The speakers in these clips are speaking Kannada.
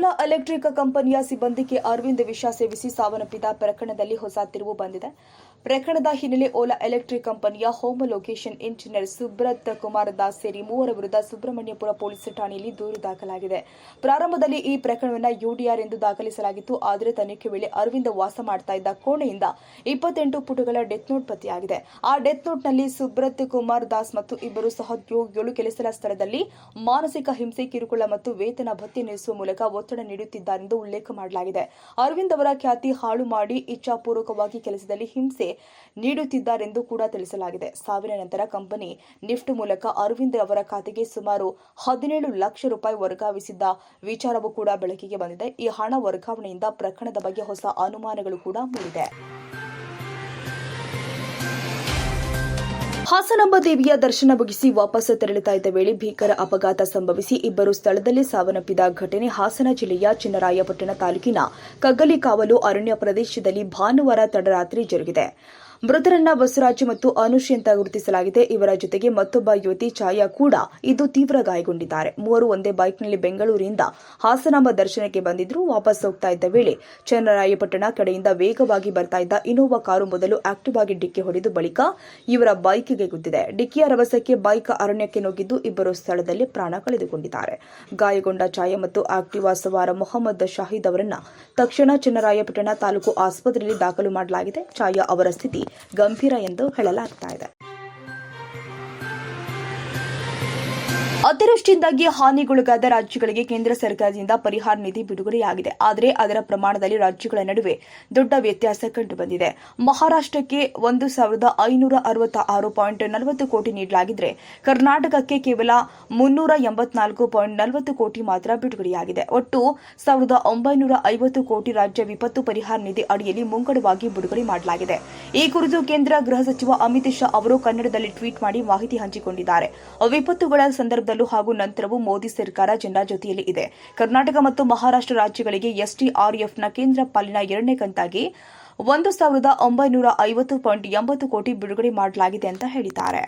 ಓಲಾ ಎಲೆಕ್ಟ್ರಿಕ್ ಕಂಪನಿಯ ಸಿಬ್ಬಂದಿಗೆ ಅರವಿಂದ್ ವಿಷ ಸೇವಿಸಿ ಸಾವನ್ನಪ್ಪಿದ ಪ್ರಕರಣದಲ್ಲಿ ಹೊಸ ತಿರುವು ಬಂದಿದೆ. ಪ್ರಕರಣದ ಹಿನ್ನೆಲೆ ಓಲಾ ಎಲೆಕ್ಟ್ರಿಕ್ ಕಂಪನಿಯ home location engineer Subrat Kumar Das ಸೇರಿ ಮೂವರ ವಿರುದ್ಧ ಸುಬ್ರಹ್ಮಣ್ಯಪುರ ಪೊಲೀಸ್ ಠಾಣೆಯಲ್ಲಿ ದೂರು ದಾಖಲಾಗಿದೆ. ಪ್ರಾರಂಭದಲ್ಲಿ ಈ ಪ್ರಕರಣವನ್ನು ಯುಡಿಆರ್ ಎಂದು ದಾಖಲಿಸಲಾಗಿತ್ತು. ಆದರೆ ತನಿಖೆ ವೇಳೆ ಅರವಿಂದ್ ವಾಸ ಮಾಡ್ತಾ ಇದ್ದ ಕೋಣೆಯಿಂದ ಇಪ್ಪತ್ತೆಂಟು ಪುಟಗಳ ಡೆತ್ ನೋಟ್ ಪತ್ತೆಯಾಗಿದೆ. ಆ ಡೆತ್ ನೋಟ್ನಲ್ಲಿ ಸುಬ್ರತ್ ಕುಮಾರ್ ದಾಸ್ ಮತ್ತು ಇಬ್ಬರು ಸಹೋದ್ಯೋಗಿಗಳು ಕೆಲಸದ ಸ್ಥಳದಲ್ಲಿ ಮಾನಸಿಕ ಹಿಂಸೆ, ಕಿರುಕುಳ ಮತ್ತು ವೇತನ ಭತ್ಯೆ ನಿಲ್ಲಿಸುವ ಮೂಲಕ ಒತ್ತಡ ನೀಡುತ್ತಿದ್ದಾರೆಂದು ಉಲ್ಲೇಖ ಮಾಡಲಾಗಿದೆ. ಅರವಿಂದ್ ಅವರ ಖ್ಯಾತಿ ಹಾಳು ಮಾಡಿ ಇಚ್ಛಾಪೂರ್ವಕವಾಗಿ ಕೆಲಸದಲ್ಲಿ ಹಿಂಸೆ ನೀಡುತ್ತಿದ್ದಾರೆಂದು ಕೂಡ ತಿಳಿಸಲಾಗಿದೆ. ಸಾವಿನ ನಂತರ ಕಂಪನಿ ನಿಫ್ಟ್ ಮೂಲಕ ಅರವಿಂದ್ ಅವರ ಖಾತೆಗೆ ಸುಮಾರು ಹದಿನೇಳು ಲಕ್ಷ ರೂಪಾಯಿ ವರ್ಗಾವಿಸಿದ್ದ ವಿಚಾರವೂ ಕೂಡ ಬೆಳಕಿಗೆ ಬಂದಿದೆ. ಈ ಹಣ ವರ್ಗಾವಣೆಯಿಂದ ಪ್ರಕರಣದ ಬಗ್ಗೆ ಹೊಸ ಅನುಮಾನಗಳು ಕೂಡ ಮೂಡಿದೆ. ಹಾಸನಾಂಬ ದೇವಿಯ ದರ್ಶನ ಮುಗಿಸಿ ವಾಪಸ್ ತೆರಳುತ್ತಾ ಇದ್ದ ವೇಳೆ ಭೀಕರ ಅಪಘಾತ ಸಂಭವಿಸಿ ಇಬ್ಬರು ಸ್ಥಳದಲ್ಲೇ ಸಾವನ್ನಪ್ಪಿದ ಘಟನೆ ಹಾಸನ ಜಿಲ್ಲೆಯ ಚಿನ್ನರಾಯಪಟ್ಟಣ ತಾಲೂಕಿನ ಕಗ್ಗಲಿಕಾವಲು ಅರಣ್ಯ ಪ್ರದೇಶದಲ್ಲಿ ಭಾನುವಾರ ತಡರಾತ್ರಿ ಜರುಗಿದೆ. ಮೃತರನ್ನ ಬಸವರಾಜ್ ಮತ್ತು ಅನುಷ್ ಅಂತ ಗುರುತಿಸಲಾಗಿದೆ. ಇವರ ಜೊತೆಗೆ ಮತ್ತೊಬ್ಬ ಯುವತಿ ಛಾಯಾ ಕೂಡ ಇದು ತೀವ್ರ ಗಾಯಗೊಂಡಿದ್ದಾರೆ. ಮೂವರು ಒಂದೇ ಬೈಕ್ನಲ್ಲಿ ಬೆಂಗಳೂರಿನಿಂದ ಹಾಸನಾಂಬ ದರ್ಶನಕ್ಕೆ ಬಂದಿದ್ರು ವಾಪಸ್ ಹೋಗ್ತಾ ಇದ್ದ ವೇಳೆ ಚನ್ನರಾಯಪಟ್ಟಣ ಕಡೆಯಿಂದ ವೇಗವಾಗಿ ಬರ್ತಾ ಇದ್ದ ಇನೋವಾ ಕಾರು ಮೊದಲು ಆಕ್ಟಿವ್ ಆಗಿ ಡಿಕ್ಕಿ ಹೊಡೆದು ಬಳಿಕ ಇವರ ಬೈಕ್ಗೆ ಗುದ್ದಿದೆ. ಡಿಕ್ಕಿಯ ರಭಸಕ್ಕೆ ಬೈಕ್ ಅರಣ್ಯಕ್ಕೆ ನುಗ್ಗಿದ್ದು ಇಬ್ಬರು ಸ್ಥಳದಲ್ಲಿ ಪ್ರಾಣ ಕಳೆದುಕೊಂಡಿದ್ದಾರೆ. ಗಾಯಗೊಂಡ ಛಾಯಾ ಮತ್ತು ಆಕ್ಟಿವಾ ಸವಾರ ಮೊಹಮ್ಮದ್ ಶಾಹಿದ್ ಅವರನ್ನ ತಕ್ಷಣ ಚನ್ನರಾಯಪಟ್ಟಣ ತಾಲೂಕು ಆಸ್ಪತ್ರೆಯಲ್ಲಿ ದಾಖಲು ಮಾಡಲಾಗಿದೆ. ಛಾಯಾ ಅವರ ಸ್ಥಿತಿ ಗಂಭೀರ ಎಂದು ಹೇಳಲಾಗ್ತಾ ಇದೆ. ಅತಿವೃಷ್ಟಿಯಿಂದಾಗಿ ಹಾನಿಗೊಳಗಾದ ರಾಜ್ಯಗಳಿಗೆ ಕೇಂದ್ರ ಸರ್ಕಾರದಿಂದ ಪರಿಹಾರ ನಿಧಿ ಬಿಡುಗಡೆಯಾಗಿದೆ. ಆದರೆ ಅದರ ಪ್ರಮಾಣದಲ್ಲಿ ರಾಜ್ಯಗಳ ನಡುವೆ ದೊಡ್ಡ ವ್ಯತ್ಯಾಸ ಕಂಡುಬಂದಿದೆ. ಮಹಾರಾಷ್ಟಕ್ಕೆ ಒಂದು ಸಾವಿರದ ಐನೂರ ಅರವತ್ತ ಆರು ಪಾಯಿಂಟ್ ನಲವತ್ತು ಕೋಟಿ ನೀಡಲಾಗಿದ್ರೆ ಕರ್ನಾಟಕಕ್ಕೆ ಕೇವಲ ಮುನ್ನೂರ ಎಂಬತ್ನಾಲ್ಕು ಪಾಯಿಂಟ್ ನಲವತ್ತು ಕೋಟಿ ಮಾತ್ರ ಬಿಡುಗಡೆಯಾಗಿದೆ. ಒಟ್ಟು ಸಾವಿರದ ಒಂಬೈನೂರ ಐವತ್ತು ಕೋಟಿ ರಾಜ್ಯ ವಿಪತ್ತು ಪರಿಹಾರ ನಿಧಿ ಅಡಿಯಲ್ಲಿ ಮುಂಗಡವಾಗಿ ಬಿಡುಗಡೆ ಮಾಡಲಾಗಿದೆ. ಈ ಕುರಿತು ಕೇಂದ್ರ ಗೃಹ ಸಚಿವ ಅಮಿತ್ ಶಾ ಅವರು ಕನ್ನಡದಲ್ಲಿ ಟ್ವೀಟ್ ಮಾಡಿ ಮಾಹಿತಿ ಹಂಚಿಕೊಂಡಿದ್ದಾರೆ. ವಿಪತ್ತುಗಳ ಸಂದರ್ಭದಲ್ಲೂ ಹಾಗೂ ನಂತರವೂ ಮೋದಿ ಸರ್ಕಾರ ಜನರ ಜೊತೆಯಲ್ಲಿ ಇದೆ. ಕರ್ನಾಟಕ ಮತ್ತು ಮಹಾರಾಷ್ಟ್ರ ರಾಜ್ಯಗಳಿಗೆ ಎಸ್ಡಿಆರ್ಎಫ್ನ ಕೇಂದ್ರ ಪಾಲಿನ ಎರಡನೇ ಕಂತಾಗಿ ಒಂದು ಸಾವಿರದ ಒಂಬೈನೂರ ಐವತ್ತು ಪಾಯಿಂಟ್ ಎಂಬತ್ತು ಕೋಟಿ ಬಿಡುಗಡೆ ಮಾಡಲಾಗಿದೆ ಅಂತ ಹೇಳಿದ್ದಾರೆ.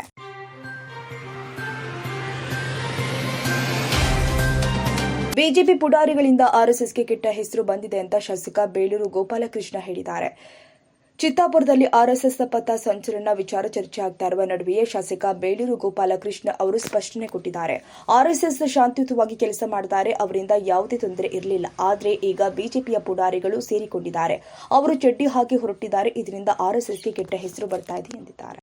ಬಿಜೆಪಿ ಪುಡಾರಿಗಳಿಂದ ಆರ್ಎಸ್ಎಸ್ಗೆ ಕೆಟ್ಟ ಹೆಸರು ಬಂದಿದೆ ಅಂತ ಶಾಸಕ ಬೇಳೂರು ಗೋಪಾಲಕೃಷ್ಣ ಹೇಳಿದ್ದಾರೆ. ಚಿತ್ತಾಪುರದಲ್ಲಿ ಆರ್ಎಸ್ಎಸ್ ಪಥ ಸಂಚಲನ ವಿಚಾರ ಚರ್ಚೆ ಆಗ್ತಾ ಇರುವ ನಡುವೆಯೇ ಶಾಸಕ ಬೇಳೂರು ಗೋಪಾಲಕೃಷ್ಣ ಅವರು ಸ್ಪಷ್ಟನೆ ಕೊಟ್ಟಿದ್ದಾರೆ. ಆರ್ಎಸ್ಎಸ್ ಶಾಂತಿಯುತವಾಗಿ ಕೆಲಸ ಮಾಡಿದ್ದಾರೆ ಅವರಿಂದ ಯಾವುದೇ ತೊಂದರೆ ಇರಲಿಲ್ಲ. ಆದರೆ ಈಗ ಬಿಜೆಪಿಯ ಪುಡಾರಿಗಳು ಸೇರಿಕೊಂಡಿದ್ದಾರೆ. ಅವರು ಚಡ್ಡಿ ಹಾಕಿ ಹೊರಟಿದ್ದಾರೆ, ಇದರಿಂದ ಆರ್ಎಸ್ಎಸ್ಗೆ ಕೆಟ್ಟ ಹೆಸರು ಬರ್ತಾ ಇದೆ ಎಂದಿದ್ದಾರೆ.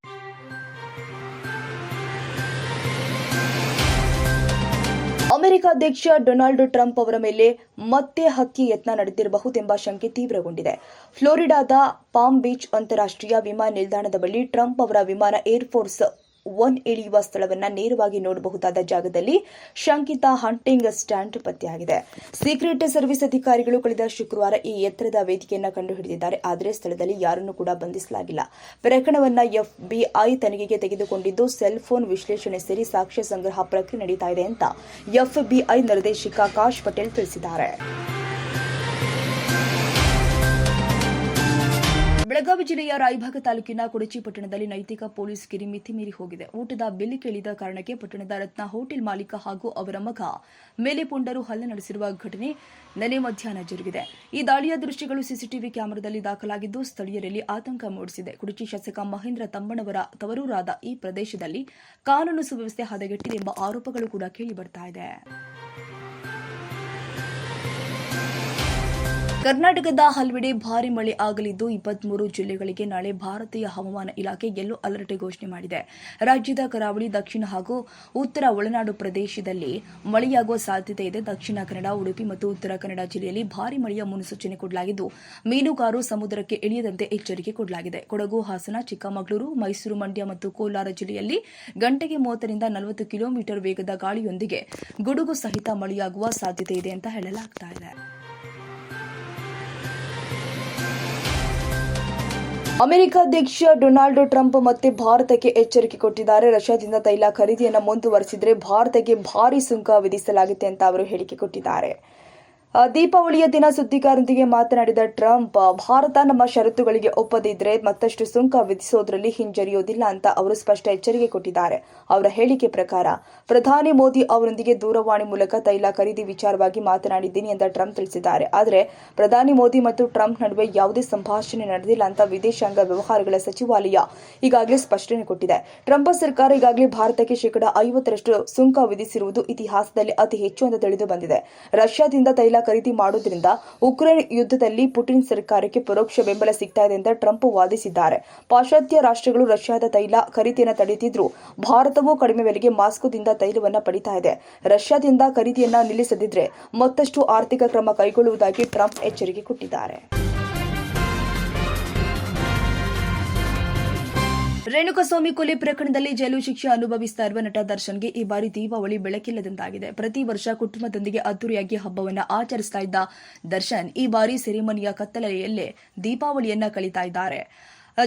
ಅಮೆರಿಕ ಅಧ್ಯಕ್ಷ ಡೊನಾಲ್ಡ್ ಟ್ರಂಪ್ ಅವರ ಮೇಲೆ ಮತ್ತೆ ಹಕ್ಕಿ ಯತ್ನ ನಡೆದಿರಬಹುದೆಂಬ ಶಂಕೆ ತೀವ್ರಗೊಂಡಿದೆ. ಫ್ಲೋರಿಡಾದ ಪಾಮ್ ಬೀಚ್ ಅಂತಾರಾಷ್ಟ್ರೀಯ ವಿಮಾನ ನಿಲ್ದಾಣದ ಬಳಿ ಟ್ರಂಪ್ ಅವರ ವಿಮಾನ ಏರ್ಫೋರ್ಸ್ ಒನ್ ಇಳಿಯುವ ಸ್ಥಳವನ್ನ ನೇರವಾಗಿ ನೋಡಬಹುದಾದ ಜಾಗದಲ್ಲಿ ಶಂಕಿತ ಹಂಟಿಂಗ್ ಸ್ಟ್ಯಾಂಡ್ ಪತ್ತೆಯಾಗಿದೆ. ಸೀಕ್ರೆಟ್ ಸರ್ವಿಸ್ ಅಧಿಕಾರಿಗಳು ಕಳೆದ ಶುಕ್ರವಾರ ಈ ಎತ್ತರದ ವೇದಿಕೆಯನ್ನು ಕಂಡುಹಿಡಿದಿದ್ದಾರೆ. ಆದರೆ ಸ್ಥಳದಲ್ಲಿ ಯಾರನ್ನೂ ಕೂಡ ಬಂಧಿಸಲಾಗಿಲ್ಲ. ಪ್ರಕರಣವನ್ನು ಎಫ್ಬಿಐ ತನಿಖೆಗೆ ತೆಗೆದುಕೊಂಡಿದ್ದು, ಸೆಲ್ ಫೋನ್ ವಿಶ್ಲೇಷಣೆ ಸೇರಿ ಸಾಕ್ಷ್ಯ ಸಂಗ್ರಹ ಪ್ರಕ್ರಿಯೆ ನಡೀತಾ ಇದೆ ಅಂತ ಎಫ್ಬಿಐ ನಿರ್ದೇಶಕ ಆಕಾಶ್ ಪಟೇಲ್ ತಿಳಿಸಿದ್ದಾರೆ. ಬೆಳಗಾವಿ ಜಿಲ್ಲೆಯ ರಾಯಭಾಗ ತಾಲೂಕಿನ ಕುಡಚಿ ಪಟ್ಟಣದಲ್ಲಿ ನೈತಿಕ ಪೊಲೀಸ್ ಗಿರಿ ಮಿತಿ ಮೀರಿ ಹೋಗಿದೆ. ಊಟದ ಬಿಲ್ ಕೇಳಿದ ಕಾರಣಕ್ಕೆ ಪಟ್ಟಣದ ರತ್ನ ಹೋಟೆಲ್ ಮಾಲೀಕ ಹಾಗೂ ಅವರ ಮಗ ಮೇಲೆ ಪುಂಡರು ಹಲ್ಲೆ ನಡೆಸಿರುವ ಘಟನೆ ನೆನೆ ಮಧ್ಯಾಹ್ನ ಜರುಗಿದೆ. ಈ ದಾಳಿಯ ದೃಶ್ಯಗಳು ಸಿಸಿಟಿವಿ ಕ್ಯಾಮೆರಾದಲ್ಲಿ ದಾಖಲಾಗಿದ್ದು, ಸ್ಥಳೀಯರಲ್ಲಿ ಆತಂಕ ಮೂಡಿಸಿದೆ. ಕುಡಚಿ ಶಾಸಕ ಮಹೇಂದ್ರ ತಮ್ಮಣ್ಣವರ ತವರೂರಾದ ಈ ಪ್ರದೇಶದಲ್ಲಿ ಕಾನೂನು ಸುವ್ಯವಸ್ಥೆ ಹದಗೆಟ್ಟಿದೆ ಎಂಬ ಆರೋಪಗಳು ಕೂಡ ಕೇಳಿಬರ್ತಾ ಇದೆ. ಕರ್ನಾಟಕದ ಹಲವೆಡೆ ಭಾರಿ ಮಳೆ ಆಗಲಿದ್ದು ಇಪ್ಪತ್ಮೂರು ಜಿಲ್ಲೆಗಳಿಗೆ ನಾಳೆ ಭಾರತೀಯ ಹವಾಮಾನ ಇಲಾಖೆ ಯೆಲ್ಲೋ ಅಲರ್ಟ್ ಘೋಷಣೆ ಮಾಡಿದೆ. ರಾಜ್ಯದ ಕರಾವಳಿ, ದಕ್ಷಿಣ ಹಾಗೂ ಉತ್ತರ ಒಳನಾಡು ಪ್ರದೇಶದಲ್ಲಿ ಮಳೆಯಾಗುವ ಸಾಧ್ಯತೆ ಇದೆ. ದಕ್ಷಿಣ ಕನ್ನಡ, ಉಡುಪಿ ಮತ್ತು ಉತ್ತರ ಕನ್ನಡ ಜಿಲ್ಲೆಯಲ್ಲಿ ಭಾರಿ ಮಳೆಯ ಮುನ್ಸೂಚನೆ ಕೊಡಲಾಗಿದ್ದು, ಮೀನುಗಾರರು ಸಮುದ್ರಕ್ಕೆ ಇಳಿಯದಂತೆ ಎಚ್ಚರಿಕೆ ಕೊಡಲಾಗಿದೆ. ಕೊಡಗು, ಹಾಸನ, ಚಿಕ್ಕಮಗಳೂರು, ಮೈಸೂರು, ಮಂಡ್ಯ ಮತ್ತು ಕೋಲಾರ ಜಿಲ್ಲೆಯಲ್ಲಿ ಗಂಟೆಗೆ ಮೂವತ್ತರಿಂದ ನಲವತ್ತು ಕಿಲೋಮೀಟರ್ ವೇಗದ ಗಾಳಿಯೊಂದಿಗೆ ಗುಡುಗು ಸಹಿತ ಮಳೆಯಾಗುವ ಸಾಧ್ಯತೆ ಇದೆ ಅಂತ ಹೇಳಲಾಗ್ತಾ ಇದೆ. ಅಮೆರಿಕ ಅಧ್ಯಕ್ಷ ಡೊನಾಲ್ಡ್ ಟ್ರಂಪ್ ಮತ್ತೆ ಭಾರತಕ್ಕೆ ಎಚ್ಚರಿಕೆ ಕೊಟ್ಟಿದ್ದಾರೆ. ರಷ್ಯಾದಿಂದ ತೈಲ ಖರೀದಿಯನ್ನು ಮುಂದುವರೆಸಿದರೆ ಭಾರತಕ್ಕೆ ಭಾರಿ ಸುಂಕ ವಿಧಿಸಲಾಗುತ್ತೆ ಅಂತ ಅವರು ಹೇಳಿಕೆ ಕೊಟ್ಟಿದ್ದಾರೆ. ದೀಪಾವಳಿಯ ದಿನ ಸುದ್ದಿಗಾರರೊಂದಿಗೆ ಮಾತನಾಡಿದ ಟ್ರಂಪ್ ಭಾರತ ನಮ್ಮ ಷರತ್ತುಗಳಿಗೆ ಒಪ್ಪದಿದ್ರೆ ಮತ್ತಷ್ಟು ಸುಂಕ ವಿಧಿಸೋದ್ರಲ್ಲಿ ಹಿಂಜರಿಯೋದಿಲ್ಲ ಅಂತ ಅವರು ಸ್ಪಷ್ಟ ಎಚ್ಚರಿಕೆ ಕೊಟ್ಟಿದ್ದಾರೆ. ಅವರ ಹೇಳಿಕೆ ಪ್ರಕಾರ, ಪ್ರಧಾನಿ ಮೋದಿ ಅವರೊಂದಿಗೆ ದೂರವಾಣಿ ಮೂಲಕ ತೈಲ ಖರೀದಿ ವಿಚಾರವಾಗಿ ಮಾತನಾಡಿದ್ದೀನಿ ಅಂತ ಟ್ರಂಪ್ ತಿಳಿಸಿದ್ದಾರೆ. ಆದರೆ, ಪ್ರಧಾನಿ ಮೋದಿ ಮತ್ತು ಟ್ರಂಪ್ ನಡುವೆ ಯಾವುದೇ ಸಂಭಾಷಣೆ ನಡೆದಿಲ್ಲ ಅಂತ ವಿದೇಶಾಂಗ ವ್ಯವಹಾರಗಳ ಸಚಿವಾಲಯ ಈಗಾಗಲೇ ಸ್ಪಷ್ಟನೆ ಕೊಟ್ಟಿದೆ. ಟ್ರಂಪ್ ಸರ್ಕಾರ ಈಗಾಗಲೇ ಭಾರತಕ್ಕೆ ಶೇಕಡಾ ಐವತ್ತರಷ್ಟು ಸುಂಕ ವಿಧಿಸಿರುವುದು ಇತಿಹಾಸದಲ್ಲಿ ಅತಿ ಹೆಚ್ಚು ಅಂತ ತಿಳಿದು ಬಂದಿದೆ. ರಷ್ಯಾದಿಂದ ತೈಲ ಖರೀದಿ ಮಾಡುವುದರಿಂದ ಉಕ್ರೇನ್ ಯುದ್ಧದಲ್ಲಿ ಪುಟಿನ್ ಸರ್ಕಾರಕ್ಕೆ ಪರೋಕ್ಷ ಬೆಂಬಲ ಸಿಗ್ತಾ ಇದೆ ಅಂತ ಟ್ರಂಪ್ ವಾದಿಸಿದ್ದಾರೆ. ಪಾಶ್ಚಾತ್ಯ ರಾಷ್ಟ್ರಗಳು ರಷ್ಯಾದ ತೈಲ ಖರೀದಿಯನ್ನು ತಡೆದಿದ್ರು ಭಾರತವು ಕಡಿಮೆ ಬೆಲೆಗೆ ಮಾಸ್ಕೋದಿಂದ ತೈಲವನ್ನು ಪಡಿತಾ ಇದೆ. ರಷ್ಯಾದಿಂದ ಖರೀದಿಯನ್ನ ನಿಲ್ಲಿಸದಿದ್ರೆ ಮತ್ತಷ್ಟು ಆರ್ಥಿಕ ಕ್ರಮ ಕೈಗೊಳ್ಳುವುದಾಗಿ ಟ್ರಂಪ್ ಎಚ್ಚರಿಕೆ ಕೊಟ್ಟಿದ್ದಾರೆ. ರೇಣುಕಸ್ವಾಮಿ ಕೊಲೆ ಪ್ರಕರಣದಲ್ಲಿ ಜೈಲು ಶಿಕ್ಷೆ ಅನುಭವಿಸ್ತಾ ಇರುವ ನಟ ದರ್ಶನ್ಗೆ ಈ ಬಾರಿ ದೀಪಾವಳಿ ಬೆಳಕಿಲ್ಲದಂತಾಗಿದೆ. ಪ್ರತಿ ವರ್ಷ ಕುಟುಂಬದೊಂದಿಗೆ ಅದ್ದೂರಿಯಾಗಿ ಹಬ್ಬವನ್ನು ಆಚರಿಸ್ತಾ ಇದ್ದ ದರ್ಶನ್ ಈ ಬಾರಿ ಸೆರೆಮನಿಯ ಕತ್ತಲೆಯಲ್ಲೇ ದೀಪಾವಳಿಯನ್ನ ಕಳೀತಾ ಇದ್ದಾರೆ.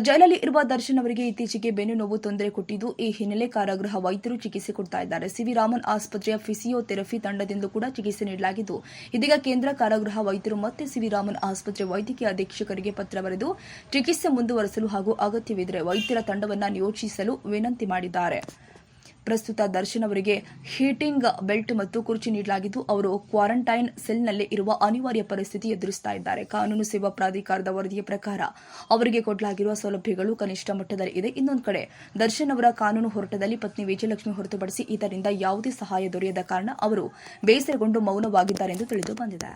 ಜೈಲಲ್ಲಿ ಇರುವ ದರ್ಶನ್ ಅವರಿಗೆ ಇತ್ತೀಚೆಗೆ ಬೆನ್ನು ನೋವು ತೊಂದರೆ ಕೊಟ್ಟಿದ್ದು, ಈ ಹಿನ್ನೆಲೆ ಕಾರಾಗೃಹ ವೈದ್ಯರು ಚಿಕಿತ್ಸೆ ಕೊಡ್ತಾ ಇದ್ದಾರೆ. ಸಿವಿ ರಾಮನ್ ಆಸ್ಪತ್ರೆಯ ಫಿಸಿಯೋಥೆರಪಿ ತಂಡದಿಂದ ಕೂಡ ಚಿಕಿತ್ಸೆ ನೀಡಲಾಗಿದ್ದು, ಇದೀಗ ಕೇಂದ್ರ ಕಾರಾಗೃಹ ವೈದ್ಯರು ಮತ್ತೆ ಸಿವಿ ರಾಮನ್ ಆಸ್ಪತ್ರೆ ವೈದ್ಯಕೀಯ ಅಧೀಕ್ಷಕರಿಗೆ ಪತ್ರ ಬರೆದು ಚಿಕಿತ್ಸೆ ಮುಂದುವರೆಸಲು ಹಾಗೂ ಅಗತ್ಯವಿದ್ದರೆ ವೈದ್ಯರ ತಂಡವನ್ನು ನಿಯೋಜಿಸಲು ವಿನಂತಿ ಮಾಡಿದ್ದಾರೆ. ಪ್ರಸ್ತುತ ದರ್ಶನ್ ಅವರಿಗೆ ಹೀಟಿಂಗ್ ಬೆಲ್ಟ್ ಮತ್ತು ಕುರ್ಚಿ ನೀಡಲಾಗಿದ್ದು, ಅವರು ಕ್ವಾರಂಟೈನ್ ಸೆಲ್ನಲ್ಲಿ ಇರುವ ಅನಿವಾರ್ಯ ಪರಿಸ್ಥಿತಿ ಎದುರಿಸ್ತಾ ಇದ್ದಾರೆ. ಕಾನೂನು ಸೇವಾ ಪ್ರಾಧಿಕಾರದ ವರದಿಯ ಪ್ರಕಾರ ಅವರಿಗೆ ಕೊಡಲಾಗಿರುವ ಸೌಲಭ್ಯಗಳು ಕನಿಷ್ಠ ಮಟ್ಟದಲ್ಲಿ ಇದೆ. ಇನ್ನೊಂದು ಕಡೆ, ದರ್ಶನ್ ಅವರ ಕಾನೂನು ಹೋರಾಟದಲ್ಲಿ ಪತ್ನಿ ವಿಜಯಲಕ್ಷ್ಮಿ ಹೊರತುಪಡಿಸಿ ಇದರಿಂದ ಯಾವುದೇ ಸಹಾಯ ದೊರೆಯದ ಕಾರಣ ಅವರು ಬೇಸರಗೊಂಡು ಮೌನವಾಗಿದ್ದಾರೆ ಎಂದು ತಿಳಿದು ಬಂದಿದೆ.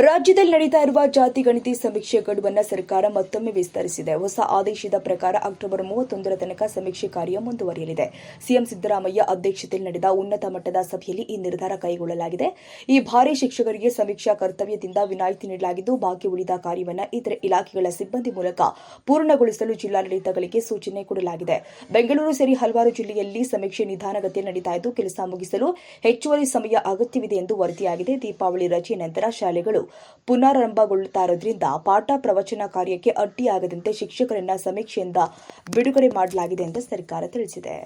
ರಾಜ್ಯದಲ್ಲಿ ನಡೀತಾ ಇರುವ ಜಾತಿ ಗಣತಿ ಸಮೀಕ್ಷೆ ಗಡುವನ್ನು ಸರ್ಕಾರ ಮತ್ತೊಮ್ಮೆ ವಿಸ್ತರಿಸಿದೆ. ಹೊಸ ಆದೇಶದ ಪ್ರಕಾರ ಅಕ್ಟೋಬರ್ ಮೂವತ್ತೊಂದರ ತನಕ ಸಮೀಕ್ಷೆ ಕಾರ್ಯ ಮುಂದುವರಿಯಲಿದೆ. ಸಿಎಂ ಸಿದ್ದರಾಮಯ್ಯ ಅಧ್ಯಕ್ಷತೆಯಲ್ಲಿ ನಡೆದ ಉನ್ನತ ಮಟ್ಟದ ಸಭೆಯಲ್ಲಿ ಈ ನಿರ್ಧಾರ ಕೈಗೊಳ್ಳಲಾಗಿದೆ. ಈ ಭಾರಿ ಶಿಕ್ಷಕರಿಗೆ ಸಮೀಕ್ಷಾ ಕರ್ತವ್ಯದಿಂದ ವಿನಾಯಿತಿ ನೀಡಲಾಗಿದ್ದು, ಬಾಕಿ ಉಳಿದ ಕಾರ್ಯವನ್ನು ಇತರೆ ಇಲಾಖೆಗಳ ಸಿಬ್ಬಂದಿ ಮೂಲಕ ಪೂರ್ಣಗೊಳಿಸಲು ಜಿಲ್ಲಾಡಳಿತಗಳಿಗೆ ಸೂಚನೆ ಕೊಡಲಾಗಿದೆ. ಬೆಂಗಳೂರು ಸೇರಿ ಹಲವಾರು ಜಿಲ್ಲೆಯಲ್ಲಿ ಸಮೀಕ್ಷೆ ನಿಧಾನಗತಿ ನಡೀತಾ ಇದ್ದು, ಕೆಲಸ ಮುಗಿಸಲು ಹೆಚ್ಚುವರಿ ಸಮಯ ಅಗತ್ಯವಿದೆ ಎಂದು ವರದಿಯಾಗಿದೆ. ದೀಪಾವಳಿ ರಜೆ ನಂತರ ಶಾಲೆಗಳು ಪುನರಾರಂಭಗೊಳ್ಳುತ್ತಾ ಇರೋದ್ರಿಂದ ಪಾಠ ಪ್ರವಚನ ಕಾರ್ಯಕ್ಕೆ ಅಡ್ಡಿಯಾಗದಂತೆ ಶಿಕ್ಷಕರನ್ನ ಸಮೀಕ್ಷೆಯಿಂದ ಬಿಡುಗಡೆ ಮಾಡಲಾಗಿದೆ ಎಂದು ಸರ್ಕಾರ ತಿಳಿಸಿದೆ.